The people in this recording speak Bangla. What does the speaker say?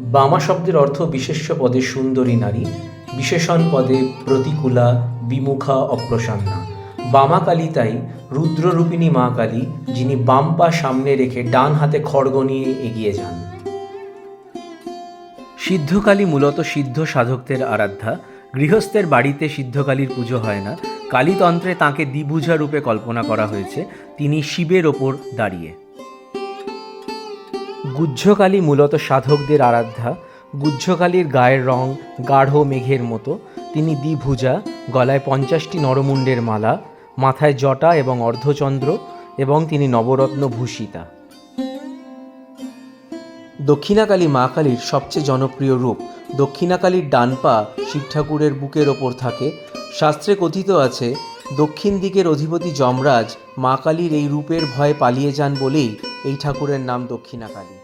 বামা শব্দের অর্থ বিশেষ্য পদে সুন্দরী নারী, বিশেষণ পদে প্রতিকূলা, বিমুখা, অপ্রসন্না। বামা কালী তাই রুদ্ররূপিণী মা কালী, যিনি বাম পা সামনে রেখে ডান হাতে খড়গ নিয়ে এগিয়ে যান। সিদ্ধকালী মূলত সিদ্ধ সাধকদের আরাধ্যা। গৃহস্থের বাড়িতে সিদ্ধকালীর পুজো হয় না। কালীতন্ত্রে তাঁকে দ্বিভুজা রূপে কল্পনা করা হয়েছে। তিনি শিবের ওপর দাঁড়িয়ে। গুহ্যকালী মূলত সাধকদের আরাধ্যা, গুহ্যকালীর গায়ের রং গাঢ় মেঘের মতো। তিনি দ্বিভুজা, গলায় পঞ্চাশটি নরমুণ্ডের মালা, মাথায় জটা এবং অর্ধচন্দ্র এবং তিনি নবরত্ন ভূষিতা। দক্ষিণাকালী মা কালীর সবচেয়ে জনপ্রিয় রূপ দক্ষিণাকালীর ডান পা শিব ঠাকুরের বুকের ওপর থাকে। শাস্ত্রে কথিত আছে, দক্ষিণ দিকের অধিপতি যমরাজ মা কালীর এই রূপের ভয়ে পালিয়ে যান বলেই এই ঠাকুরের নাম দক্ষিণাকালী।